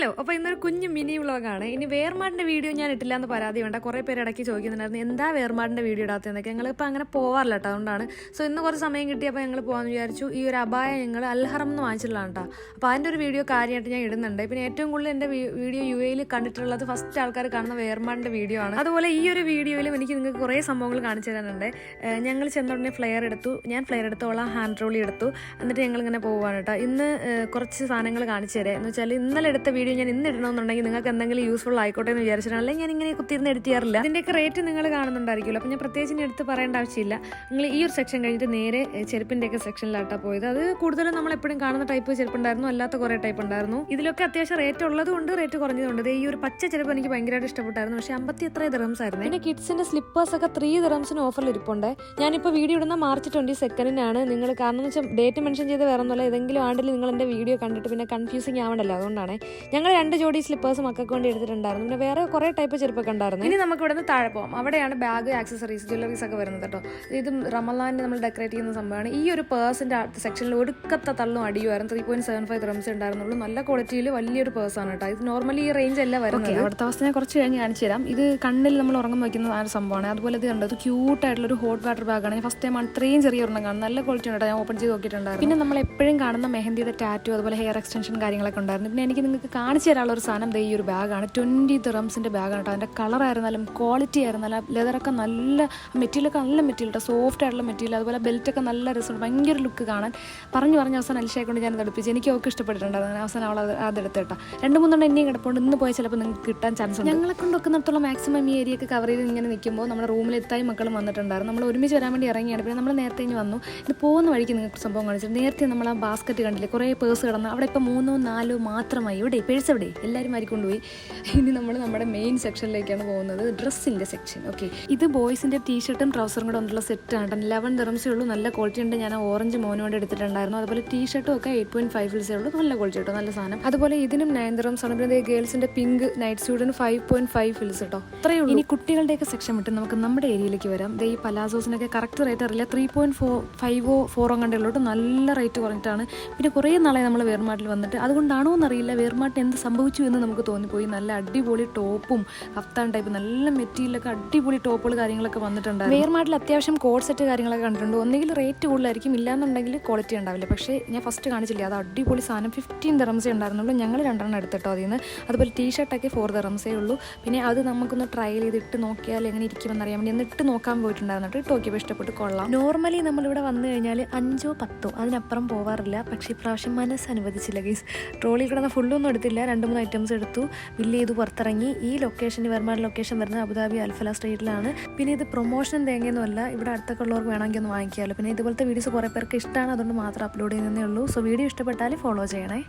Hello അപ്പോൾ ഇന്നൊരു കുഞ്ഞു മിനി വ്ളോഗാണ്. ഇനി വേർമാടിന്റെ വീഡിയോ ഞാൻ ഇട്ടില്ല എന്ന് പരാതി വേണ്ട. കുറേ പേര് ഇടയ്ക്ക് ചോദിക്കുന്നുണ്ടായിരുന്നു എന്താ വേർമാടിന്റെ വീഡിയോ ഇടാത്തതെന്നൊക്കെ? ഞങ്ങളിപ്പോൾ അങ്ങനെ പോകാറില്ല കേട്ടോ അതുകൊണ്ടാണ്. സോ ഇന്ന് കുറച്ച് സമയം കിട്ടിയപ്പോൾ ഞങ്ങൾ പോകാമെന്ന് വിചാരിച്ചു. ഈ ഒരു അപായം ഞങ്ങൾ അൽഹറം എന്ന് വാങ്ങിച്ചിട്ടുള്ളതാണ് കേട്ടോ അപ്പോൾ അതിന്റെ ഒരു വീഡിയോ കാര്യമായിട്ട് ഞാൻ ഇടുന്നുണ്ട്. പിന്നെ ഏറ്റവും കൂടുതൽ എന്റെ വീഡിയോ യു എയിൽ കണ്ടിട്ടുള്ളത് ഫസ്റ്റ് ആൾക്കാർ കാണുന്ന വേർമാടിന്റെ വീഡിയോ ആണ്. അതുപോലെ ഈ ഒരു വീഡിയോയിലും എനിക്ക് നിങ്ങൾക്ക് കുറേ സംഭവങ്ങൾ കാണിച്ചു തരാനുണ്ട്. ഞങ്ങൾ ചെന്നുടനെ ഫ്ലെയർ എടുത്തു. ഞാൻ ഫ്ലെയർ എടുത്തോളാം ഹാൻഡ് റോളി എടുത്തു. എന്നിട്ട് ഞങ്ങൾ ഇങ്ങനെ പോവുകയാണ് കേട്ടോ ഇന്ന് കുറച്ച് സാധനങ്ങൾ കാണിച്ചു തരാം. എന്ന് വെച്ചാൽ ഇന്നലെ എടുത്ത വീഡിയോ ഞാൻ ഇന്ന് ഇടണമെന്നുണ്ടെങ്കിൽ നിങ്ങൾക്ക് എന്തെങ്കിലും യൂസ്ഫുൾ ആയിക്കോട്ടെ എന്ന് വിചാരിച്ചിട്ടാണ്. അല്ലെങ്കിൽ ഞാൻ ഇങ്ങനെ കുത്തിയിരുന്ന് എഡിറ്റ് ചെയ്യാറില്ല. ഇതിന്റെയൊക്കെ റേറ്റ് നിങ്ങൾ കാണുന്നുണ്ടായിരിക്കുമല്ലോ. അപ്പോൾ ഞാൻ പ്രത്യേകിച്ച് ഇനി എടുത്ത് പറയേണ്ട ആവശ്യമില്ല. നിങ്ങൾ ഈ ഒരു സെക്ഷൻ കഴിഞ്ഞിട്ട് നേരെ ചെരുപ്പിന്റെയൊക്കെ സെക്ഷനിലാട്ടാണ് പോയത്. അത് കൂടുതലും നമ്മൾ എപ്പോഴും കാണുന്ന ടൈപ്പ് ചെരുപ്പുണ്ടായിരുന്നു. അല്ലാത്ത കുറേ ടൈപ്പ് ഉണ്ടായിരുന്നു. ഇതിലൊക്കെ അത്യാവശ്യം റേറ്റ് ഉള്ളതുകൊണ്ട് റേറ്റ് കുറഞ്ഞതുകൊണ്ട് ഈ ഒരു പച്ച ചെരുപ്പ് എനിക്ക് ഭയങ്കരമായിട്ട് ഇഷ്ടപ്പെട്ടായിരുന്നു. പക്ഷേ അമ്പത്തി എത്ര ദിറംസ് ആയിരുന്നു. പിന്നെ കിഡ്സിന്റെ സ്ലിപ്പേഴ്സ് ഒക്കെ ത്രീ ദിറംസിന് ഓഫറിൽ ഇരിപ്പുണ്ട്. ഞാനിപ്പോൾ വീഡിയോ ഇടുന്ന മാർച്ച് ട്വന്റി സെക്കൻഡിനാണ് നിങ്ങൾ കാരണം എന്ന് വെച്ചാൽ ഡേറ്റ് മെൻഷൻ ചെയ്ത് വേറെ ഒന്നുമില്ല. ഏതെങ്കിലും ആണ്ടിൽ നിങ്ങൾ എന്റെ വീഡിയോ കണ്ടിട്ട് പിന്നെ കൺഫ്യൂസിങ് ആവണ്ടല്ലോ. അതുകൊണ്ടാണ്. ഞങ്ങൾ രണ്ട് ജോഡി സ്ലിപ്പേഴ്സ് മക്കൾക്ക് വേണ്ടി എടുത്തിട്ടുണ്ടായിരുന്നു. പിന്നെ വേറെ കുറേ ടൈപ്പ് ചെരുപ്പൊക്കെ ഉണ്ടായിരുന്നു. ഇനി നമുക്ക് ഇവിടെ നിന്ന് താഴെ പോകാം അവിടെയാണ് ബാഗ് ആക്സസറീസ് ജ്വല്ലറീസ് ഒക്കെ വരുന്നത് കേട്ടോ. ഇത് റമലാന്റെ നമ്മൾ ഡെക്കറേറ്റ് ചെയ്യുന്ന സംഭവമാണ്. ഈ ഒരു പേഴ്സിന്റെ സെക്ഷനിൽ ഒടുക്കത്തെ തള്ളും അടിയുമായിരുന്നു three point seven five grams ഉണ്ടായിരുന്നുള്ളൂ. നല്ല ക്വാളിറ്റിയിൽ വലിയൊരു പേഴ്സാണ് കേട്ടോ. ഇത് നോർമലി ഈ റേഞ്ച് അല്ല വരുന്നത്? അടുത്ത അവസ്ഥ ഞാൻ കുറച്ച് കഴിഞ്ഞ് കാണിച്ചു തരാം. ഇത് കണ്ണിൽ നമ്മൾ ഉറങ്ങും വയ്ക്കുന്ന ആ ഒരു സംഭവമാണ്. അതുപോലെ ഇത് കണ്ടത് ക്യൂട്ട് ആയിട്ടുള്ള ഒരു ഹോട്ട് വാട്ടർ ബാഗാണ് ഞാൻ ഫസ്റ്റ് ടൈം ആണ് ഇത്രയും ചെറിയ ഒരെണ്ണം കാണുന്നത്. നല്ല ക്വാളിറ്റി ഉണ്ട് ഞാൻ ഓപ്പൺ ചെയ്ത് നോക്കിയിട്ടുണ്ടായിരുന്നു. പിന്നെ നമ്മൾ എപ്പോഴും കാണുന്ന മെഹന്തിയുടെ ടാറ്റു അതുപോലെ ഹെയർ എക്സ്റ്റൻഷൻ കാര്യങ്ങളൊക്കെ ഉണ്ടായിരുന്നു. പിന്നെ എനിക്ക് നിങ്ങൾക്ക് കാണിച്ചു തരാനുള്ള ഒരു സാധനം ദേ ഈ ഒരു ബാഗാണ്. ട്വന്റി ദിറംസിന്റെ ബാഗാണ് കേട്ടോ. അതിന്റെ കളർ ആയിരുന്നാലും ക്വാളിറ്റി ആയിരുന്നാലും ലെതറൊക്കെ നല്ല മെറ്റീരിയലൊക്കെ നല്ല മെറ്റീരിയൽ കേട്ടോ സോഫ്റ്റ് ആയിട്ടുള്ള മെറ്റീരിയൽ അതുപോലെ ബെൽറ്റൊക്കെ നല്ല രസമുണ്ട്. ഭയങ്കര ലുക്ക് കാണാൻ. പറഞ്ഞു പറഞ്ഞ അവസാനം അലിഷയെ കൊണ്ട് ഞാൻ അടുപ്പിച്ച് എനിക്ക് ഒക്കെ ഇഷ്ടപ്പെട്ടിട്ടുണ്ട് അങ്ങനെ അവസാനം അവൾ അത് അതെടുത്ത് കേട്ടോ രണ്ട് മൂന്നെണ്ണം എന്നെയും കിടപ്പുണ്ട്. ഇന്ന് പോയാൽ ചിലപ്പോൾ നിങ്ങൾക്ക് കിട്ടാൻ ചാൻസ് ഉണ്ട്. ഞങ്ങളെ കൊണ്ട് വെക്കുന്നിടത്തോളം മാക്സിമം ഈ ഏരിയ കവർ ചെയ്ത് ഇങ്ങനെ നിൽക്കുമ്പോൾ നമ്മുടെ റൂമിൽ എത്തായി മക്കളും വന്നിട്ടുണ്ടായിരുന്നു. നമ്മൾ ഒരുമിച്ച് വരാൻ വേണ്ടി ഇറങ്ങിയാണ്. പിന്നെ നമ്മൾ നേരത്തെ ഇനി വന്നു. ഇത് പോകുന്ന വഴിക്ക് നിങ്ങൾക്ക് സംഭവം കാണിച്ചു നേരത്തെ നമ്മൾ ആ ബാസ്ക്കറ്റ് കണ്ടില്ലേ? കുറേ പേഴ്സ് കിടന്ന്. അവിടെ ഇപ്പോൾ മൂന്നോ നാലോ മാത്രമായി. ഇവിടെ പേഴ്സ് എവിടെ? എല്ലാവരും മാറിക്കൊണ്ടുപോയി. ഇനി നമ്മൾ നമ്മുടെ മെയിൻ സെക്ഷനിലേക്കാണ് പോകുന്നത്. ഡ്രസ്സിന്റെ സെക്ഷൻ ഓക്കെ ഇത് ബോയ്സിന്റെ ടീഷർട്ടും ട്രൗസറും കൂടെ ഉള്ള സെറ്റാണ് ലെവൻ ദിറംസേ ഉള്ളൂ. നല്ല ക്വാളിറ്റി ഉണ്ട്. ഞാൻ ഓറഞ്ച് മോന് വേണ്ടി എടുത്തിട്ടുണ്ടായിരുന്നു. അതുപോലെ ടീഷർട്ടും ഒക്കെ എയ്റ്റ് പോയിന്റ് ഫിൽസേ ഉള്ളൂ. നല്ല ക്വാളിറ്റി കേട്ടോ. നല്ല സാധനം. അതുപോലെ ഇതിനും നയൻ ദിറംസ് ആണ് പിന്നെ ഗേൾസിന്റെ പിങ്ക് നൈറ്റ് സ്യൂട്ടിന് ഫൈവ് പോയിന്റ് ഫൈവ് ഫിൽസ് കേട്ടോ. അത്രയേ ഉള്ളൂ. ഇനി കുട്ടികളുടെയൊക്കെ സെക്ഷൻ വിട്ട് നമുക്ക് നമ്മുടെ ഏരിയയിലേക്ക് വരാം. ദേ ഈ പലാസോസിനൊക്കെ കറക്റ്റ് റേറ്റ് അറിയില്ല. ത്രീ പോയിന്റ് ഫോർ ഫൈവോ ഫോറോ കണ്ടുള്ളൂ നല്ല റേറ്റ് കുറഞ്ഞിട്ടാണ്. പിന്നെ കുറേ നാളെ നമ്മൾ വേർമാട്ടിൽ വന്നിട്ട്. അതുകൊണ്ടാണോ എന്നറിയില്ല വേർമാട്ടിന് എന്ത് സംഭവിച്ചു എന്ന് നമുക്ക് തോന്നിപ്പോയി. നല്ല അടിപൊളി ടോപ്പും കഫ്താൻ ടൈപ്പ് നല്ല മെറ്റീരിയലൊക്കെ അടിപൊളി ടോപ്പുകൾ കാര്യങ്ങളൊക്കെ വന്നിട്ടുണ്ട് വേർമാട്ടിൽ അത്യാവശ്യം കോഡ് സെറ്റ് കാര്യങ്ങളൊക്കെ കണ്ടിട്ടുണ്ട്. ഒന്നുകിൽ റേറ്റ് കൂടുതലായിരിക്കും ഇല്ലാന്നുണ്ടെങ്കിൽ ക്വാളിറ്റി ഉണ്ടാവില്ല. പക്ഷേ ഞാൻ ഫസ്റ്റ് കാണിച്ചില്ല അത് അടിപൊളി സാധനം. ഫിഫ്റ്റീൻ ദറംസേ ഉണ്ടായിരുന്നുള്ളൂ. ഞങ്ങൾ രണ്ടെണ്ണം എടുത്തിട്ടോ അതിൽ നിന്ന് അതുപോലെ ടീഷർട്ടൊക്കെ ഫോർ ദറംസേ ഉള്ളൂ. പിന്നെ അത് നമുക്കൊന്ന് ട്രയൽ ചെയ്തിട്ട് നോക്കിയാൽ എങ്ങനെ ഇരിക്കുമെന്ന് അറിയാൻ വേണ്ടി എന്നിട്ട് നോക്കാൻ പോയിട്ടുണ്ടായിരുന്നു കേട്ടോ നോക്കിയപ്പോൾ ഇഷ്ടപ്പെട്ട് കൊള്ളാം. നോർമലി നമ്മളിവിടെ വന്നു കഴിഞ്ഞാൽ അഞ്ചോ പത്തോ അതിനപ്പുറം പോവാറില്ല. പക്ഷേ ഇപ്രാവശ്യം മനസ്സ് അനുവദിച്ചില്ല ഗീസ് ട്രോളിൽ കിടന്ന ഫുള്ളൊന്നും എടുത്തില്ല. രണ്ട് മൂന്ന് ഐറ്റംസ് എടുത്തു. ബില്ല് ചെയ്തു പുറത്തിറങ്ങി. ഈ ലൊക്കേഷൻ വെർമാഡ് ലൊക്കേഷൻ വരുന്നത് അബുദാബി അൽഫല സ്ട്രീറ്റിലാണ് പിന്നെ ഇത് പ്രൊമോഷൻ തേങ്ങയൊന്നുമല്ല. ഇവിടെ അടുത്തൊക്കെ ഉള്ളവർക്ക് വേണമെങ്കിൽ ഒന്ന് വാങ്ങിക്കാമല്ലോ. പിന്നെ ഇതുപോലത്തെ വീഡിയോസ് കുറേ പേർക്ക് ഇഷ്ടമാണ്. അതുകൊണ്ട് മാത്രം അപ്ലോഡ് ചെയ്യുന്നതേ ഉള്ളൂ. സോ വീഡിയോ ഇഷ്ടപ്പെട്ടാൽ ഫോളോ ചെയ്യണേ.